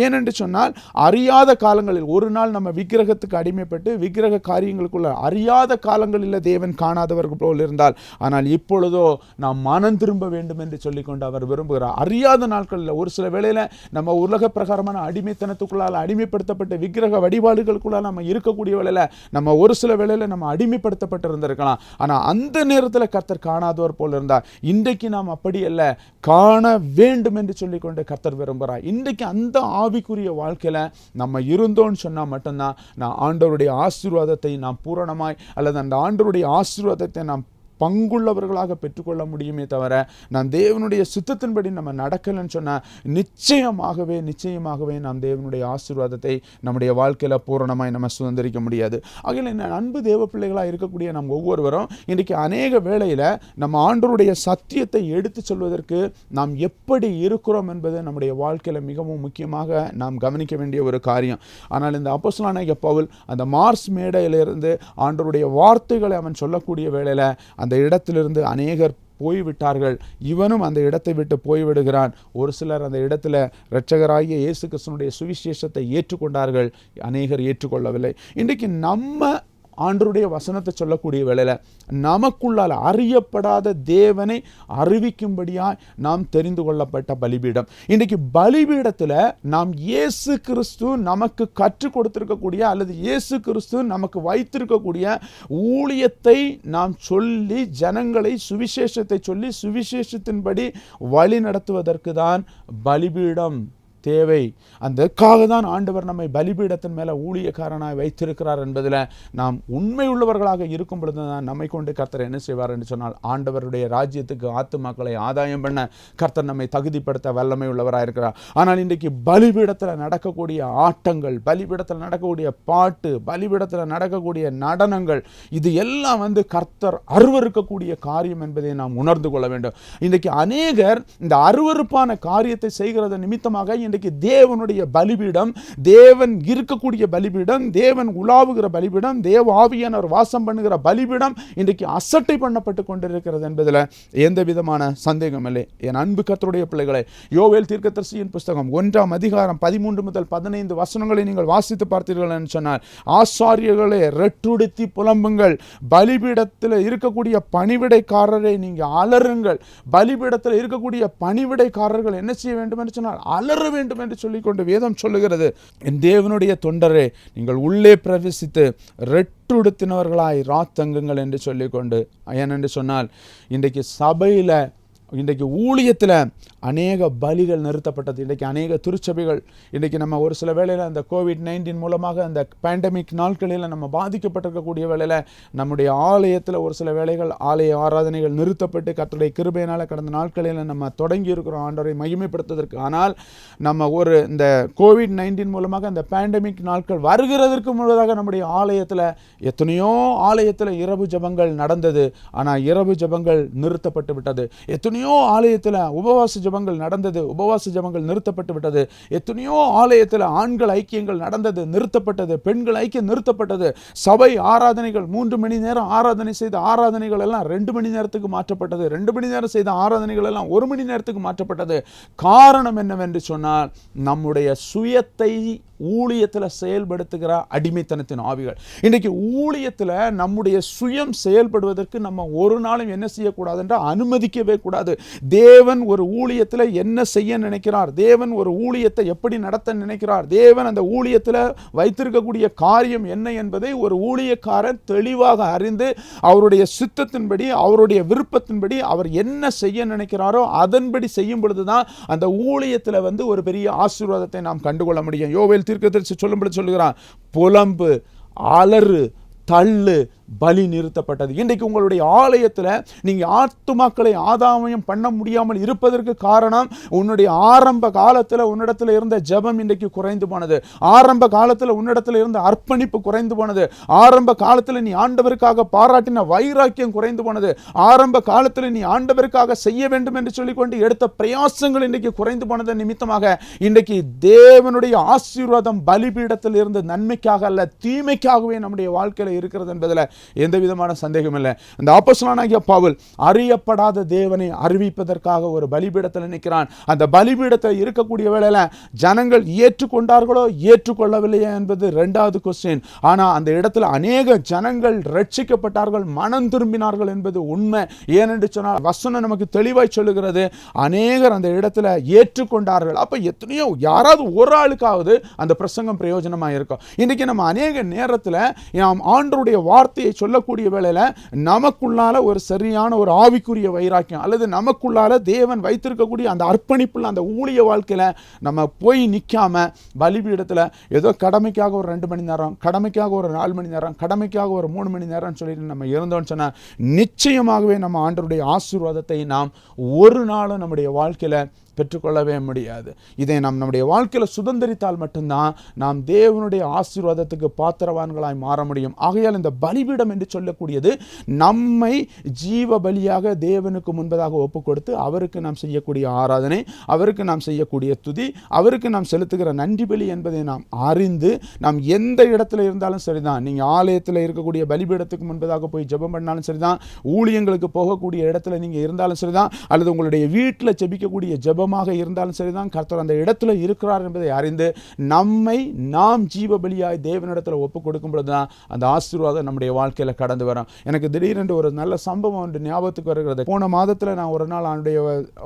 Speaker 1: ஏனென்று சொன்னால் அறியாத காலங்களில் ஒரு நாள் நம்ம விக்கிரகத்துக்கு அடிமைப்பட்டு விக்கிரக காரியங்களுக்குள்ள அறியாத காலங்களில் தேவன் காணாதவர்கள் போல் இருந்தால் ஆனால் இப்பொழுதோ நாம் மனம் திரும்ப வேண்டும் என்று சொல்லிக்கொண்டு அவர் விரும்புகிறார். அறியாத நாட்களில் ஒரு சில வேளையில் நம்ம உலக பிரகாரமான அடிமைத்தனத்துக்குள்ளால் அடிமைப்படுத்தப்பட்ட விக்கிரக வழிபாடுகளுக்குள்ளால் நம்ம இருக்கக்கூடிய வேளையில் நம்ம ஒரு சில வேளையில் நம்ம அடி இருந்திருக்கலாம் ஆனால் அந்த நேரத்தில் கர்த்தர் காணாதவர் போல் இருந்தார். இன்றைக்கு நாம் அப்படி அல்ல காண வேண்டும் என்று சொல்லிக்கொண்டு கர்த்தர் விரும்புகிறார். இன்றைக்கு அந்த ஆவிக்குரிய வாழ்க்கையில் நம்ம இருந்தோம்னு சொன்னால் மட்டும்தான் நான் ஆண்டவருடைய ஆசீர்வாதத்தை நாம் பூரணமாய் அல்லது அந்த ஆண்டவருடைய ஆசீர்வாதத்தை நாம் பங்குள்ளவர்களாக பெற்றுக்கொள்ள முடியுமே தவிர நாம் தேவனுடைய சித்தத்தின்படி நம்ம நடக்கலைன்னு சொன்னால் நிச்சயமாகவே நிச்சயமாகவே நாம் தேவனுடைய ஆசீர்வாதத்தை நம்முடைய வாழ்க்கையில் பூரணமாய் நம்ம சுதந்திரிக்க முடியாது. ஆகையில் என்ன அன்பு தேவ பிள்ளைகளாக இருக்கக்கூடிய நம் ஒவ்வொருவரும் இன்றைக்கி அநேக வேளையில் நம்ம ஆண்டருடைய சத்தியத்தை எடுத்து சொல்வதற்கு நாம் எப்படி இருக்கிறோம் என்பது நம்முடைய வாழ்க்கையில் மிகவும் முக்கியமாக நாம் கவனிக்க வேண்டிய ஒரு காரியம். ஆனால் இந்த அப்போஸ்தலனாகிய பவுல் அந்த மார்ஸ் மேடையிலிருந்து ஆண்டருடைய வார்த்தைகளை அவன் சொல்லக்கூடிய வேளையில் அந்த அந்த இடத்திலிருந்து அநேகர் போய்விட்டார்கள். இவனும் அந்த இடத்தை விட்டு போய்விடுகிறான். ஒரு சிலர் அந்த இடத்துல இரட்சகராகிய இயேசு கிருஷ்ணனுடைய சுவிசேஷத்தை ஏற்றுக்கொண்டார்கள். அநேகர் ஏற்றுக்கொள்ளவில்லை. இன்றைக்கு நம்ம ஆண்டருடைய வசனத்தை சொல்லக்கூடிய வேளையில் நமக்குள்ளால் அறியப்படாத தேவனை அறிவிக்கும்படியாய் நாம் தெரிந்து கொள்ளப்பட்ட பலிபீடம். இன்றைக்கு பலிபீடத்தில் நாம் இயேசு கிறிஸ்து நமக்கு கற்றுக் கொடுத்திருக்கக்கூடிய அல்லது இயேசு கிறிஸ்து நமக்கு வைத்திருக்கக்கூடிய ஊழியத்தை நாம் சொல்லி ஜனங்களை சுவிசேஷத்தை சொல்லி சுவிசேஷத்தின்படி வழி நடத்துவதற்கு தான் பலிபீடம். தேவை. அதற்காக தான் ஆண்டவர் நம்மை பலிபீடத்தின் மேலே ஊழியக்காரனாய் வைத்திருக்கிறார் என்பதில் நாம் உண்மை உள்ளவர்களாக இருக்கும் பொழுது தான் நம்மை கொண்டு கர்த்தர் என்ன செய்வார் என்று சொன்னால் ஆண்டவருடைய ராஜ்யத்துக்கு ஆத்துமாக்களை ஆதாயம் பண்ண கர்த்தர் நம்மை தகுதிப்படுத்த வல்லமை உள்ளவராக இருக்கிறார். ஆனால் இன்றைக்கு பலிபீடத்தில் நடக்கக்கூடிய ஆட்டங்கள் பலிபீடத்தில் நடக்கக்கூடிய பாட்டு பலிபீடத்தில் நடக்கக்கூடிய நடனங்கள் இது எல்லாம் வந்து கர்த்தர் அருவருக்கக்கூடிய காரியம் என்பதை நாம் உணர்ந்து கொள்ள வேண்டும். இன்றைக்கு அநேகர் இந்த அருவருப்பான காரியத்தை செய்கிறது நிமித்தமாக இன்றைக்கு தேவனுடைய பலிபீடம் தேவன் இருக்கக்கூடிய பலிபீடம் தேவன் உலாவுகிற பலிபீடம் தேவ ஆவியானவர் வாசம் பண்ணுகிற பலிபீடம் இன்றைக்கு அசட்டை பண்ணப்பட்டு கொண்டிருக்கிறது என்பதில் எந்த விதமான சந்தேகம் இல்லை. என் அன்பு கத்தருடைய பிள்ளைகளை யோவேல் தீர்க்கதரிசியின் புஸ்தகம் ஒன்றாம் அதிகாரம் பதிமூன்று முதல் பதினைந்து வசனங்களை நீங்கள் வாசித்து பார்த்தீர்கள் என்று சொன்னால் ஆசாரியர்களை ரெட்டுடுத்தி புலம்புங்கள். பலிபீடத்தில் இருக்கக்கூடிய பணிவிடைக்காரரை நீங்கள் அலறுங்கள். பலிபீடத்தில் இருக்கக்கூடிய பணிவிடைக்காரர்கள் என்ன செய்ய வேண்டும் என்று சொன்னால் அலற வேண்டும் வேண்டும் என்று சொல்லிக்கொண்டு வேதம் சொல்லுகிறது. என் தேவனுடைய தொண்டரே நீங்கள் உள்ளே பிரவேசித்து ரெட்டுடுத்தினவர்களாய் ராத்தங்குங்கள் என்று சொல்லிக்கொண்டு ஏனென்று சொன்னால் இன்றைக்கு சபையில் இன்றைக்கு ஊழியத்தில் அநேக பலிகள் நிறுத்தப்பட்டது. இன்றைக்கு அநேக திருச்சபைகள் இன்றைக்கு நம்ம ஒரு சில வேளையில் அந்த கோவிட் நைன்டீன் மூலமாக அந்த பேண்டமிக் நாட்களில் நம்ம பாதிக்கப்பட்டிருக்கக்கூடிய வேளையில் நம்முடைய ஆலயத்தில் ஒரு சில வேளைகள் ஆலய ஆராதனைகள் நிறுத்தப்பட்டு கத்துடைய கிருபையினால் கடந்த நாட்களில் நம்ம தொடங்கி இருக்கிறோம். ஆண்டவரை மகிமைப்படுத்துவதற்கு. ஆனால் நம்ம ஒரு இந்த கோவிட் நைன்டீன் மூலமாக அந்த பேண்டமிக் நாட்கள் வருகிறதற்கு முழுவதாக நம்முடைய ஆலயத்தில் எத்தனையோ ஆலயத்தில் இரவு ஜெபங்கள் நடந்தது. ஆனால் இரவு ஜெபங்கள் நிறுத்தப்பட்டு விட்டது. எத்தனையோ எத்தனையோ ஆலயத்தில் உபவாச ஜபங்கள் நடந்தது உபவாச ஜபங்கள் நிறுத்தப்பட்டு விட்டது. எத்தனையோ ஆலயத்தில் ஆண்கள் ஐக்கியங்கள் நடந்தது நிறுத்தப்பட்டது பெண்கள் ஐக்கியம் நிறுத்தப்பட்டது. சபை ஆராதனைகள் மூன்று மணி நேரம் ஆராதனை செய்த ஆராதனைகள் எல்லாம் ரெண்டு மணி நேரத்துக்கு மாற்றப்பட்டது. ரெண்டு மணி நேரம் செய்த ஆராதனைகள் எல்லாம் ஒரு மணி நேரத்துக்கு மாற்றப்பட்டது. காரணம் என்னவென்று சொன்னால் நம்முடைய சுயத்தை ஊழியத்தில் செயல்படுத்துகிற அடிமைத்தனத்தின் ஆவிகள். இன்றைக்கு ஊழியத்தில் நம்முடைய சுயம் செயல்படுவதற்கு நம்ம ஒரு நாளும் என்ன செய்யக்கூடாது அனுமதிக்கவே கூடாது. தேவன் ஒரு ஊழியத்தில் என்ன செய்ய நினைக்கிறார்? தேவன் ஒரு ஊழியத்தை எப்படி நடத்த நினைக்கிறார்? தேவன் அந்த ஊழியத்தில் வைத்திருக்கக்கூடிய காரியம் என்ன என்பதை ஒரு ஊழியக்காரன் தெளிவாக அறிந்து அவருடைய சித்தத்தின்படி அவருடைய விருப்பத்தின்படி அவர் என்ன செய்ய நினைக்கிறாரோ அதன்படி செய்யும் பொழுதுதான் அந்த ஊழியத்தில் வந்து ஒரு பெரிய ஆசீர்வாதத்தை நாம் கண்டுகொள்ள முடியும். யோவேல் தீர்க்கதரிசி சொல்லும்படி சொல்லுகிறான். புலம்பு அலறு தள்ளு பலி நிறுத்தப்பட்டது. இன்றைக்கு உங்களுடைய ஆலயத்தில் நீங்கள் ஆத்துமாக்களை ஆதாயம் பண்ண முடியாமல் இருப்பதற்கு காரணம் உன்னுடைய ஆரம்ப காலத்தில் உன்னிடத்தில் இருந்த ஜெபம் இன்றைக்கு குறைந்து போனது. ஆரம்ப காலத்தில் உன்னிடத்தில் இருந்த அர்ப்பணிப்பு குறைந்து போனது. ஆரம்ப காலத்தில் நீ ஆண்டவருக்காக பாராட்டின வைராக்கியம் குறைந்து போனது. ஆரம்ப காலத்தில் நீ ஆண்டவருக்காக செய்ய வேண்டும் என்று சொல்லிக்கொண்டு எடுத்த பிரயாசங்கள் இன்றைக்கு குறைந்து போனது நிமித்தமாக இன்றைக்கு தேவனுடைய ஆசீர்வாதம் பலிபீடத்தில் இருந்து நன்மைக்காக அல்ல தீமைக்காகவே நம்முடைய வாழ்க்கையில் இருக்கிறது என்பதில் எந்த விதமான சந்தேகம் இல்லை. அந்த ஆப்போஸ்தலனாகிய பவுல் அறியப்படாத தேவனை அறிவிப்பதற்காக ஒரு பலிபீடத்தில் நிற்கிறான். அந்த பலிபீடத்தில் இருக்கக்கூடிய வேளையில் ஜனங்கள் ஏற்றுக்கொண்டார்களோ ஏற்றுக்கொள்ளவில்லையா என்பது ரெண்டாவது கொஸ்டின் ஆனால் அந்த இடத்துல அநேக ஜனங்கள் ரட்சிக்கப்பட்டார்கள் மனம் திரும்பினார்கள் என்பது உண்மை. ஏனென்று சொன்னால் வசனம் நமக்கு தெளிவாய் சொல்லுகிறது அநேகர் அந்த இடத்துல ஏற்றுக்கொண்டார்கள். அப்போ எத்தனையோ யாராவது ஒரு ஆளுக்காவது அந்த பிரசங்கம் பிரயோஜனமாக இருக்கும் இன்றைக்கி நம்ம அநேக நேரத்தில் நாம் ஆண்டருடைய வார்த்தையை சொல்லக்கூடிய வேளையில் நமக்குள்ளால ஒரு சரியான ஒரு ஆவிக்குரிய வைராக்கியம் அல்லது நமக்குள்ளால தேவன் வைத்திருக்கக்கூடிய அந்த அர்ப்பணிப்புள்ள அந்த ஊழிய வாழ்க்கையில் நம்ம போய் நிற்காம பலிபீடத்தில் ஏதோ கடமைக்காக ஒரு ரெண்டு மணி நேரம் கடமைக்காக ஒரு நாலு மணி நேரம் கடமைக்காக ஒரு மூணு மணி நேரம்னு சொல்லிட்டு நம்ம இருந்தோம்னு சொன்னால் நிச்சயமாகவே நம்ம ஆண்டருடைய ஆசீர்வாதத்தை நாம் ஒரு நாளும் நம்முடைய வாழ்க்கையில் பெற்றுக்கொள்ளவே முடியாது. இதை நாம் நம்முடைய வாழ்க்கையில் சுதந்திரித்தால் மட்டும்தான் நாம் தேவனுடைய ஆசீர்வாதத்துக்கு பாத்திரவான்களாய் மாற முடியும். ஆகையால் இந்த பலிபீடம் என்று சொல்லக்கூடியது நம்மை ஜீவ பலியாக தேவனுக்கு முன்பதாக ஒப்பு கொடுத்து அவருக்கு நாம் செய்யக்கூடிய ஆராதனை அவருக்கு நாம் செய்யக்கூடிய துதி அவருக்கு நாம் செலுத்துகிற நன்றி பலி என்பதை நாம் அறிந்து நாம் எந்த இடத்துல இருந்தாலும் சரிதான். நீங்கள் ஆலயத்தில் இருக்கக்கூடிய பலிபீடத்துக்கு முன்பதாக போய் ஜெபம் பண்ணாலும் சரிதான். ஊழியங்களுக்கு போகக்கூடிய இடத்துல நீங்கள் இருந்தாலும் சரிதான். அல்லது உங்களுடைய வீட்டில் ஜெபிக்கக்கூடிய ஜபமாக இருந்தாலும் சரிதான் கர்த்தர் அந்த இடத்துல இருக்கிறார் என்பதை அறிந்து நம்மை நாம் ஜீவ பலியாய் தேவனிடத்தில் ஒப்பு கொடுக்கும் பொழுது தான் அந்த ஆசீர்வாதம் நம்முடைய வாழ்க்கையில் கடந்து வரும். எனக்கு திடீரென்று ஒரு நல்ல சம்பவம் ஒன்று ஞாபகத்துக்கு வருகிறது. போன மாதத்தில் நான் ஒரு நாள் அவனுடைய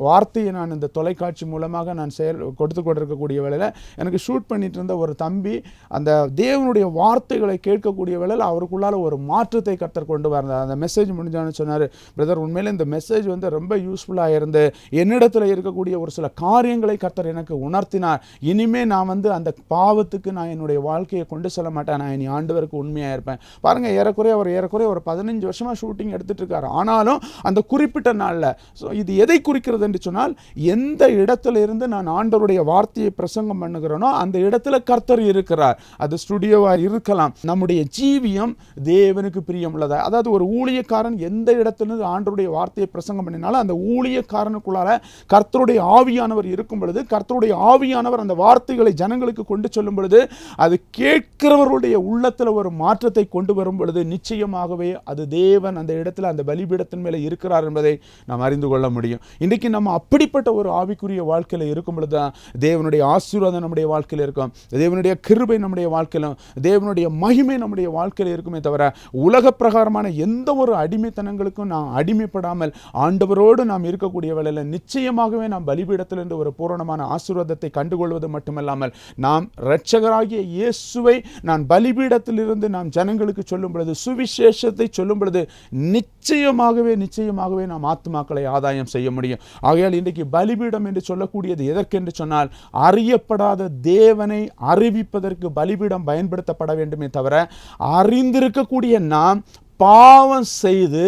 Speaker 1: வார்த்தையை நான் இந்த தொலைக்காட்சி மூலமாக நான் செயல் கொடுத்து கொண்டிருக்கக்கூடிய வேலையில் எனக்கு ஷூட் பண்ணிட்டு இருந்த ஒரு தம்பி அந்த தேவனுடைய வார்த்தைகளை கேட்கக்கூடிய வேலையில் அவருக்குள்ளால ஒரு மாற்றத்தை கர்த்தர் கொண்டு வந்தார். அந்த மெசேஜ் முடிஞ்சான்னு சொன்னார் பிரதர் உண்மையிலே இந்த மெசேஜ் வந்து ரொம்ப யூஸ்ஃபுல்லாக இருந்து என்னிடத்தில் இருக்கக்கூடிய ஒரு சில காரியங்களை கர்த்தர் எனக்கு உணர்த்தினார். இனிமே நான் வந்து அந்த பாவத்துக்கு நான் என்னுடைய வாழ்க்கையை கொண்டு செல்ல மாட்டேன். நான் இனி ஆண்டவருக்கு உண்மையாக இருப்பேன். பாருங்கள் ஏறக்குறைய அவர் ஏறக்குறைய ஒரு பதினஞ்சு வருஷமாக ஷூட்டிங் எடுத்துகிட்டு இருக்காரு. ஆனாலும் அந்த குறிப்பிட்ட நாளில் ஸோ இது எதை குறிக்கிறது என்று சொன்னால் எந்த இடத்துல இருந்து நான் ஆண்டவருடைய வார்த்தையை பிரசங்கம் பண்ணுகிறேனோ அந்த இடத்துல கர்த்தர் இருக்கிறார். அது ஸ்டுடியோவாக இருக்கலாம். நம்முடைய ஜீவியம் தேவனுக்கு பிரியமுள்ளதா? அதாவது ஒரு ஊழியக்காரன் எந்த இடத்துல ஆண்டருடைய ஆண்டவருடைய வார்த்தையை பிரசங்கம் பண்ணினாலும் அந்த ஊழியக்காரனுக்குள்ளார கர்த்தருடைய ஆவியானவர் இருக்கும் பொழுது கர்த்தருடைய ஆவியானவர் அந்த வார்த்தைகளை ஜனங்களுக்கு கொண்டு சொல்லும் பொழுது அது கேட்கிறவருடைய உள்ளத்தில் ஒரு மாற்றத்தை கொண்டு வரும் பொழுது நிச்சயமாகவே அது தேவன் அந்த இடத்துல அந்த பலிபீடத்தின் மேலே இருக்கிறார் என்பதை நாம் அறிந்து கொள்ள முடியும். இன்றைக்கு நம்ம அப்படிப்பட்ட ஒரு ஆவிக்குரிய வாழ்க்கையில் இருக்கும் பொழுது தான் தேவனுடைய ஆசீர்வாதம் நம்முடைய வாழ்க்கையில் இருக்கும். தேவனுடைய கிருபை நம்முடைய வாழ்க்கையிலும் தேவனுடைய மகிமை நம்முடைய வாழ்க்கையில் இருக்குமே தவிர உலக பிரகாரமான எந்த ஒரு அடிமைத்தனங்களுக்கும் நாம் அடிமைப்படாமல் ஆண்டவரோடு நாம் இருக்கக்கூடிய வேலையில் நிச்சயமாகவே நாம் பலிபீடத்திலிருந்து ஒரு பூரணமான ஆசீர்வாதத்தை கண்டுகொள்வது மட்டுமல்லாமல் நாம் இரட்சகராகிய இயேசுவை நான் பலிபீடத்திலிருந்து நாம் ஜனங்களுக்கு சொல்லும் பொழுது சுவிசேஷத்தை சொல்லும் பொழுது நிச்சயமாகவே நிச்சயமாகவே நாம் ஆத்மாக்களை ஆதாயம் செய்ய முடியும். ஆகையால் இன்றைக்கு பலிபீடம் என்று சொல்லக்கூடியது எதற்கென்று சொன்னால் அறியப்படாத தேவனை அறிவிப்பதற்கு பலிபீடம் பயன்படுத்தப்பட வேண்டுமே தவிர அறிந்திருக்கக்கூடிய நாம் பாவம் செய்து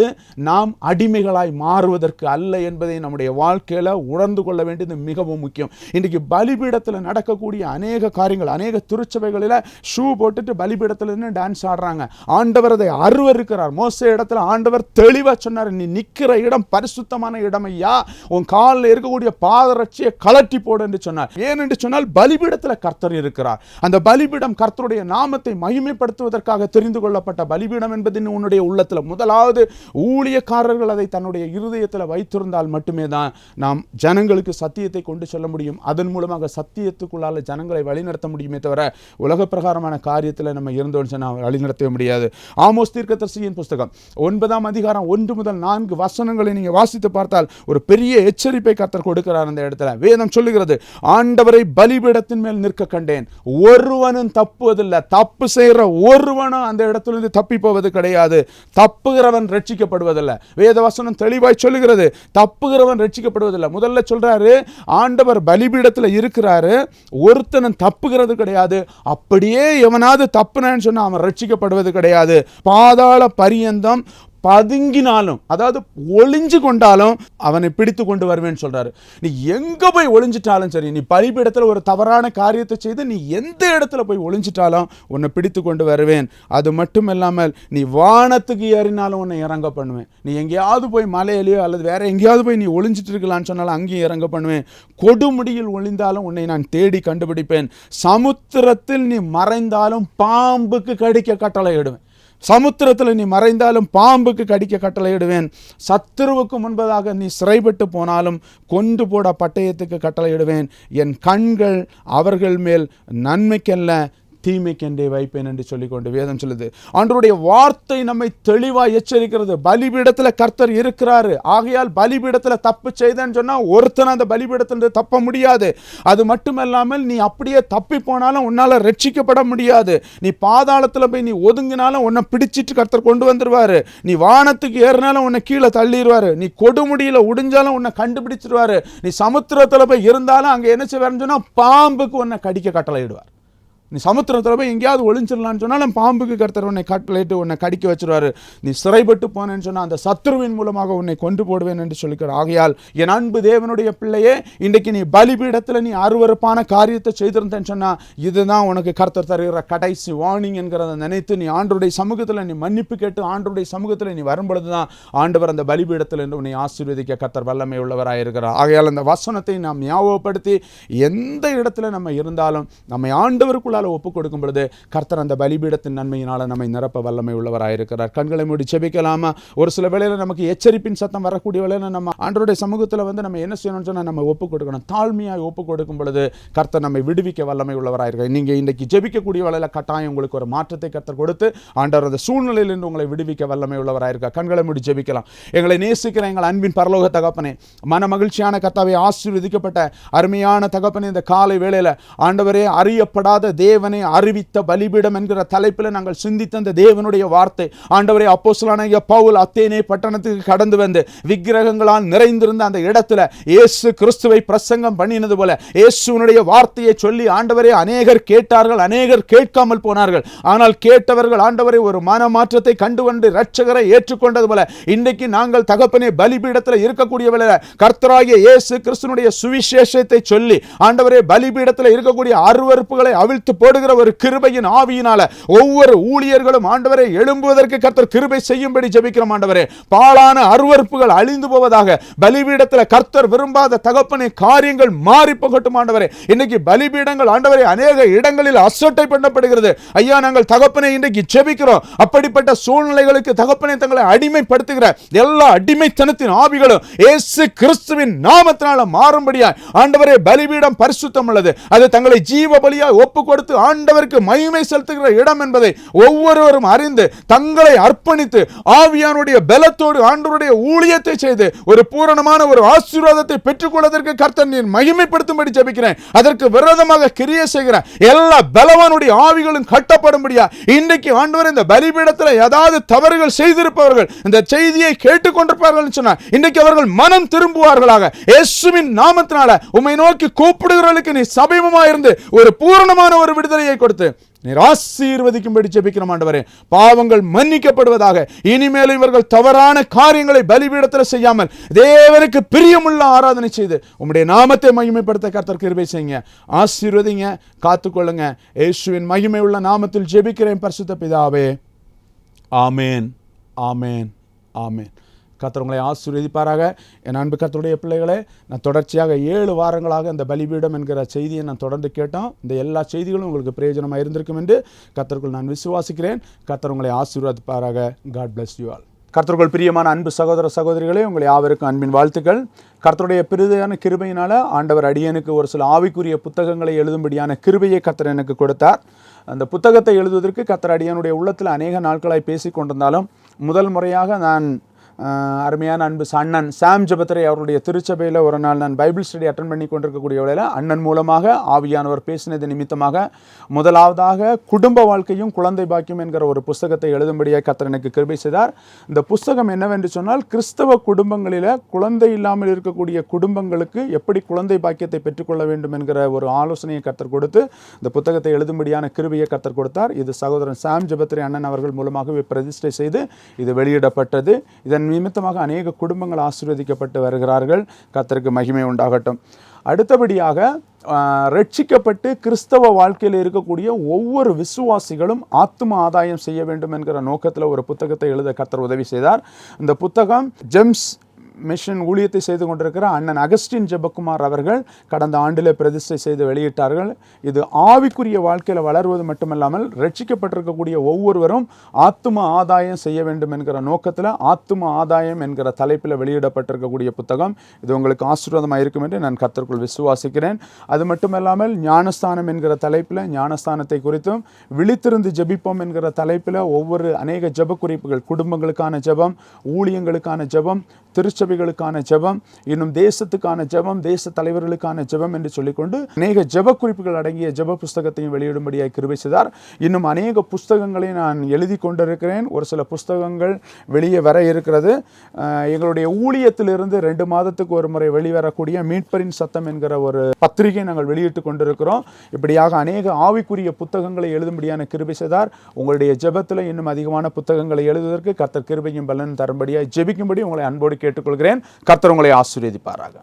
Speaker 1: நாம் அடிமைகளாய் மாறுவதற்கு அல்ல என்பதை நம்முடைய வாழ்க்கையில் உணர்ந்து கொள்ள வேண்டியது மிகவும் முக்கியம். இன்றைக்கு பலிபீடத்தில் நடக்கக்கூடிய அநேக காரியங்கள் அநேக திருச்சபைகளில் ஷூ போட்டுட்டு பலிபீடத்தில் நின்று டான்ஸ் ஆடுறாங்க. ஆண்டவர் அதை அருவருக்கிறார் மோச இடத்துல ஆண்டவர் தெளிவாக சொன்னார் நீ நிற்கிற இடம் பரிசுத்தமான இடம் ஐயா. உன் காலில் இருக்கக்கூடிய பாதரட்சியை கலட்டி போடு என்று சொன்னார். ஏன் என்று சொன்னால் பலிபீடத்தில் கர்த்தர் இருக்கிறார். அந்த பலிபீடம் கர்த்தருடைய நாமத்தை மகிமைப்படுத்துவதற்காக தெரிந்து கொள்ளப்பட்ட பலிபீடம் என்பது உன்னுடைய உள்ளத்தில் முதலாவது ஊழியக்காரர்கள் அதை தன்னுடைய இருதயத்தில் வைத்திருந்தால் மட்டுமே தான் நாம் ஜனங்களுக்கு சத்தியத்தை கொண்டு செல்ல முடியும். அதன் மூலமாக சத்தியத்துக்குள்ளால ஜனங்களை வழிநடத்த முடியுமே தவிர உலக பிரகாரமான காரியத்தில் நம்ம இருந்தோம்னு சொன்னால் வழிநடத்தவே முடியாது. ஆமோஸ் தீர்க்கதர்சியின் புஸ்தகம் ஒன்பதாம் அதிகாரம் ஒன்று முதல் நான்கு வசனங்களை நீங்கள் வாசித்து பார்த்தால் ஒரு பெரிய எச்சரிப்பை கர்த்தர் கொடுக்கிறார் அந்த இடத்துல. வேதம் சொல்லுகிறது ஆண்டவரை பலிபீடத்தின் மேல் நிற்க கண்டேன். ஒருவனும் தப்புவதில்லை. தப்பு செய்கிற ஒருவனும் அந்த இடத்திலிருந்து தப்பி போவது கிடையாது. தப்புகிறவன் ரட்சிக்கப்படுவதில்லை. வேதவசனம் தெளிவாய் சொல்லுகிறது. தப்புகிறவன் ரட்சிக்கப்படுவதில்லை. முதல்ல சொல்றாரு ஆண்டவர் பலிபீடத்தில் இருக்கிறாரு. ஒருத்தனும் தப்புகிறது கிடையாது. அப்படியே எவனாவது தப்புனான்னு சொன்னா அவன் ரட்சிக்கப்படுவது கிடையாது. பாதாள பரியந்தம் பதுங்கினாலும் அதாவது ஒளிஞ்சு கொண்டாலும் அவனை பிடித்து கொண்டு வருவேன்னு சொல்றாரு. நீ எங்க போய் ஒளிஞ்சிட்டாலும் சரி நீ பலிபீடத்தில் ஒரு தவறான காரியத்தை செய்து நீ எந்த இடத்துல போய் ஒளிஞ்சிட்டாலும் உன்னை பிடித்து கொண்டு வருவேன். அது மட்டும் இல்லாமல் நீ வானத்துக்கு ஏறினாலும் உன்னை இறங்க பண்ணுவேன். நீ எங்கேயாவது போய் மலையிலையோ அல்லது வேற எங்கேயாவது போய் நீ ஒளிஞ்சிட்டு இருக்கலாம்னு சொன்னாலும் அங்கேயும் இறங்க பண்ணுவேன். கொடுமுடியில் ஒளிந்தாலும் உன்னை நான் தேடி கண்டுபிடிப்பேன். சமுத்திரத்தில் நீ மறைந்தாலும் பாம்புக்கு கடிக்க கட்டளையிடுவேன். சமுத்திரத்தில் நீ மறைந்தாலும் பாம்புக்கு கடிக்க கட்டளையிடுவேன். சத்துருவுக்கு முன்பதாக நீ சிறைப்பட்டு போனாலும் கொண்டு போட பட்டயத்துக்கு கட்டளையிடுவேன். என் கண்கள் அவர்கள் மேல் நன்மைக்கல்ல. தீமைக்கென்றே வைப்பேன் என்று சொல்லிக்கொண்டு வேதம் சொல்லுது. ஆண்டவருடைய வார்த்தை நம்மை தெளிவாக எச்சரிக்கிறது. பலிபீடத்தில் கர்த்தர் இருக்கிறாரு. ஆகையால் பலிபீடத்தில் தப்பு செய்தேன்னு சொன்னால் ஒருத்தன் அந்த பலிபீடத்தில் தப்ப முடியாது. அது மட்டுமல்லாமல் நீ அப்படியே தப்பி போனாலும் உன்னால் ரட்சிக்கப்பட முடியாது. நீ பாதாளத்தில் போய் நீ ஒதுங்கினாலும் உன்னை பிடிச்சிட்டு கர்த்தர் கொண்டு வந்துடுவார் நீ வானத்துக்கு ஏறினாலும் உன்னை கீழே தள்ளிடுவாரு நீ கொடுமுடியில் உடிஞ்சாலும் உன்னை கண்டுபிடிச்சிருவாரு. நீ சமுத்திரத்தில் போய் இருந்தாலும் அங்கே என்ன செய்வார்னு சொன்னால் பாம்புக்கு உன்னை கடிக்க கட்டளையிடுவார். நீ சமுத்திரத்தில் போய் எங்கேயாவது ஒளிஞ்சிடலான்னு சொன்னாலும் பாம்புக்கு கர்த்தர் உன்னை கட்லேட்டு உன்னை கடிக்க வச்சிருவாரு. நீ சிறைப்பட்டு போனேன்னு சொன்னால் அந்த சத்ருவின் மூலமாக உன்னை கொண்டு போடுவேன் என்று சொல்லிக்கிற ஆகையால் என் அன்பு தேவனுடைய பிள்ளையே இன்றைக்கு நீ பலிபீடத்தில் நீ அருவருப்பான காரியத்தை செய்திருந்தேன்னு சொன்னால் இதுதான் உனக்கு கர்த்தர் தருகிற கடைசி வார்னிங் என்கிறத நினைத்து நீ ஆண்டருடைய சமூகத்தில் நீ மன்னிப்பு கேட்டு ஆண்டருடைய சமூகத்தில் நீ வரும்பொழுது தான் ஆண்டவர் அந்த பலிபீடத்தில் என்று உன்னை ஆசீர்வதிக்க கர்த்தர் வல்லமை உள்ளவராக இருக்கிறார். ஆகையால் அந்த வசனத்தை நாம் ஞாபகப்படுத்தி எந்த இடத்துல நம்ம இருந்தாலும் நம்மை ஆண்டவருக்குள்ள உள்ளால ஒப்புக் கொடுக்கும் பொழுது கர்த்தர் அந்த பலிபீடத்தின் நன்மையினால் நம்மை நிரப்ப வல்லமை உள்ளவராயிருக்கிறார் கண்களை மூடி செபிக்கலாமா ஒரு சில வேளையில் நமக்கு எச்சரிப்பின் சத்தம் வரக்கூடிய வேளையில நம்ம ஆண்டருடைய சமூகத்தில் வந்து நம்ம என்ன செய்யணும்னு சொன்னால் நம்ம ஒப்புக் கொடுக்கணும். தாழ்மையாக ஒப்புக் கொடுக்கும் பொழுது கர்த்தர் நம்மை விடுவிக்க வல்லமை உள்ளவராயிருக்கிறார் நீங்கள் இன்றைக்கு ஜெபிக்கக்கூடிய வேளையில கட்டாயம் உங்களுக்கு ஒரு மாற்றத்தை கர்த்தர் கொடுத்து ஆண்டவர் அந்த சூழ்நிலையிலிருந்து உங்களை விடுவிக்க வல்லமை உள்ளவராயிருக்கார் கண்களை மூடி ஜெபிக்கலாம். எங்களை நேசிக்கிற எங்கள் அன்பின் பரலோக தகப்பனே மன மகிழ்ச்சியான கர்த்தாவை ஆசீர்வதிக்கப்பட்ட அருமையான தகப்பனே இந்த காலை வேளையில் ஆண்டவரே அறியப்படாத தேவனை அறிவித்த பலிபீடம் என்கிற தலைப்பில் நாங்கள் சிந்தித்த அந்த தேவனுடைய வார்த்தை. ஆண்டவரே அப்போஸ்தலனாகிய பவுல் அத்தேனே பட்டணத்துக்கு கடந்து வந்து விக்கிரகங்களால் நிறைந்திருந்த அந்த இடத்துல இயேசு கிறிஸ்துவை பிரசங்கம் பண்ணினது போல இயேசுனுடைய வார்த்தையை சொல்லி ஆண்டவரை அநேகர் கேட்டார்கள் அநேகர் கேட்காமல் போனார்கள். ஆனால் கேட்டவர்கள் ஆண்டவரை ஒரு மனமாற்றத்தை கண்டு வந்து ரட்சகரை ஏற்றுக்கொண்டது போல இன்றைக்கு நாங்கள் தகப்பனே பலிபீடத்தில் இருக்கக்கூடிய வேளையில கர்த்தராகிய இயேசு கிறிஸ்துனுடைய சுவிசேஷத்தை சொல்லி ஆண்டவரே பலிபீடத்தில் இருக்கக்கூடிய அருவறுப்புகளை அவிழ்த்து போடுகிற ஒரு கிருபையின் ஆவியினால ஒவ்வொரு ஊழியர்களும் ஆண்டவரை எழும்புவதற்கு கர்த்தர் கிருபை செய்யும்படி ஜெபிக்கிறோம் ஆண்டவரே. பாலான அருவருப்புகள் அழிந்து போவதாக பலிபீடத்தில் கர்த்தர் விரும்பாத தகப்பனை காரியங்கள் மாறி போகட்டும் ஆண்டவரே. இன்னைக்கு பலிபீடங்கள் ஆண்டவரை அநேக இடங்களில் அசட்டை பண்ணப்படுகிறது. ஐயா நாங்கள் தகப்பனை இன்றைக்கு ஜெபிக்கிறோம். அப்படிப்பட்ட சூழ்நிலைகளுக்கு தகப்பனை தங்களை அடிமைப்படுத்துகிற எல்லா அடிமைத்தனத்தின் ஆவிகளும் இயேசு கிறிஸ்துவின் நாமத்தினால மாறும்படியா ஆண்டவரே பலிபீடம் பரிசுத்தம் உள்ளது. அது தங்களை ஜீவ பலியாய் ஒப்பு கொடுத்து ஆண்டவருக்கு மகிமை செலுத்துகிற இடம் என்பதை ஒவ்வொருவரும் அறிந்து தங்களை அர்ப்பணித்து ஆவியானுடைய பலத்தோடு ஆண்டவருடைய ஊழியத்தை செய்து ஒரு பூரணமான ஒரு ஆசீர்வாதத்தை பெற்றுக்கொள்வதற்கு கர்த்தன் நீர் மகிமைப்படுத்தும்படி ஜபிக்கிறேன். அதற்கு விரோதமாக கிரிய செய்கிறேன் எல்லா பலவானுடைய ஆவிகளும் கட்டப்படும்படியா இன்றைக்கு ஆண்டவர் இந்த பலிபீடத்தில் ஏதாவது தவறுகள் செய்திருப்பவர்கள் இந்த செய்தியை கேட்டுக்கொண்டிருப்பார்கள் சொன்னா இன்றைக்கு அவர்கள் மனம் திரும்புவார்களாக. இயேசுவின் நாமத்தினால உம்மை நோக்கி கூப்பிடுகிறவர்களுக்கு நீ சமீபமா இருந்து ஒரு பூரணமான ஒரு விடுதலையை கொடுத்து நீர் ஆசீர்வதிக்கும்படி ஜெபிக்கிறோம் ஆண்டவரே. பாவங்கள் மன்னிக்கப்படுவதாக இனிமேல் இவர்கள் தவறான காரியங்களை பலிபீடத்தில் செய்யாமல் தேவனுக்கு பிரியமுள்ள ஆராதனை செய்து உம்முடைய நாமத்தை மகிமைப்படுத்த கர்த்தர் கிருபை செய்யுங்க. ஆசீர்வதிங்க காத்துக்கொள்ளுங்க. இயேசுவின் மகிமை உள்ள நாமத்தில் ஜெபிக்கிறேன் பரிசுத்த பிதாவே. ஆமேன் ஆமேன் ஆமேன். கர்த்தர் உங்களை ஆசீர்வதிப்பாராக. என் அன்பு கத்தருடைய பிள்ளைகளே நான் தொடர்ச்சியாக ஏழு வாரங்களாக இந்த பலிபீடம் என்கிற செய்தியை நான் தொடர்ந்து கேட்டோம். இந்த எல்லா செய்திகளும் உங்களுக்கு பிரயோஜனமாக இருந்திருக்கும் என்று கத்தருக்குள் நான் விசுவாசிக்கிறேன். கத்தவங்களை உங்களை ஆசீர்வதிப்பாராக. காட் பிளஸ் யூ ஆல் கர்த்தருக்குள் பிரியமான அன்பு சகோதர சகோதரிகளே உங்களை யாவருக்கும் அன்பின் வாழ்த்துக்கள். கர்த்தருடைய பிரிதையான கிருபையினால் ஆண்டவர் அடியனுக்கு ஒரு சில ஆவிக்குரிய புத்தகங்களை எழுதும்படியான கிருபையை கர்த்தர் எனக்கு கொடுத்தார். அந்த புத்தகத்தை எழுதுவதற்கு கர்த்தர் அடியனுடைய உள்ளத்தில் அநேக நாட்களாய் பேசி கொண்டிருந்தாலும் முதல் முறையாக நான் அருமையான அன்பு அண்ணன் சாம் ஜபத்ரே அவருடைய திருச்சபையில் ஒரு நாள் நான் பைபிள் ஸ்டடி அட்டன் பண்ணி கொண்டிருக்கக்கூடிய வேளையில் அண்ணன் மூலமாக ஆவியானவர் பேசினது நிமித்தமாக முதலாவதாக குடும்ப வாழ்க்கையும் குழந்தை பாக்கியம் என்கிற ஒரு புஸ்தகத்தை எழுதும்படியாக கத்தர் எனக்கு கிருபை செய்தார். இந்த புஸ்தகம் என்னவென்று சொன்னால் கிறிஸ்தவ குடும்பங்களில் குழந்தை இல்லாமல் இருக்கக்கூடிய குடும்பங்களுக்கு எப்படி குழந்தை பாக்கியத்தை பெற்றுக்கொள்ள வேண்டும் என்கிற ஒரு ஆலோசனையை கத்தர் கொடுத்து இந்த புத்தகத்தை எழுதும்படியான கிருபையை கத்தர் கொடுத்தார். இது சகோதரன் சாம் ஜபத்ரே அண்ணன் அவர்கள் மூலமாகவே பிரதிஷ்டை செய்து இது வெளியிடப்பட்டது. இதன் நிமித்தமாக அநேக குடும்பங்கள் ஆசீர்வதிக்கப்பட்டு வருகிறார்கள். கத்தருக்கு மகிமை உண்டாகட்டும். அடுத்தபடியாக ரட்சிக்கப்பட்டு கிறிஸ்தவ வாழ்க்கையில் இருக்கக்கூடிய ஒவ்வொரு விசுவாசிகளும் ஆத்ம ஆதாயம் செய்ய வேண்டும் என்கிற நோக்கத்தில் ஒரு புத்தகத்தை எழுத கத்தர் உதவி செய்தார். இந்த புத்தகம் ஜெம்ஸ் மிஷன் ஊழியத்தை செய்து கொண்டிருக்கிற அண்ணன் அகஸ்டின் ஜெபக்குமார் அவர்கள் கடந்த ஆண்டில் பிரதிஷ்டை செய்து வெளியிட்டார்கள். இது ஆவிக்குரிய வாழ்க்கையில் வளர்வது மட்டுமல்லாமல் ரட்சிக்கப்பட்டிருக்கக்கூடிய ஒவ்வொருவரும் ஆத்தும ஆதாயம் செய்ய வேண்டும் என்கிற நோக்கத்தில் ஆத்தும ஆதாயம் என்கிற தலைப்பில் வெளியிடப்பட்டிருக்கக்கூடிய புத்தகம். இது உங்களுக்கு ஆசீர்வாதமாக இருக்கும் என்று நான் கத்திற்குள் விசுவாசிக்கிறேன். அது மட்டுமல்லாமல் ஞானஸ்தானம் என்கிற தலைப்பில் ஞானஸ்தானத்தை குறித்தும் விழித்திருந்து ஜெபிப்போம் என்கிற தலைப்பில் ஒவ்வொரு அநேக ஜெப குறிப்புகள் குடும்பங்களுக்கான ஜெபம் ஊழியங்களுக்கான ஜெபம் திருச்சபைகளுக்கான ஜெபம் இன்னும் தேசத்துக்கான ஜெபம் தேச தலைவர்களுக்கான ஜெபம் என்று சொல்லிக்கொண்டு அநேக ஜெப குறிப்புகள் அடங்கிய ஜெப புஸ்தகத்தையும் வெளியிடும்படியாக கிருபை செய்தார் இன்னும் அநேக புஸ்தகங்களை நான் எழுதி கொண்டிருக்கிறேன். ஒரு சில புஸ்தகங்கள் வெளியே வர இருக்கிறது. எங்களுடைய ஊழியத்திலிருந்து ரெண்டு மாதத்துக்கு ஒரு முறை வெளிவரக்கூடிய மீட்பரின் சத்தம் என்கிற ஒரு பத்திரிகை நாங்கள் வெளியிட்டு கொண்டிருக்கிறோம். இப்படியாக அநேக ஆவிக்குரிய புத்தகங்களை எழுதும்படியான கிருபை செய்தார் உங்களுடைய ஜெபத்தில் இன்னும் அதிகமான புத்தகங்களை எழுதுவதற்கு கர்த்தர் கிருபையும் பலன் தரும்படியாக ஜெபிக்கும்படி உங்களை அன்போடு கேட்டுக்கொள்கிறேன். கர்த்தர் உங்களை ஆசீர்வதிப்பாராக.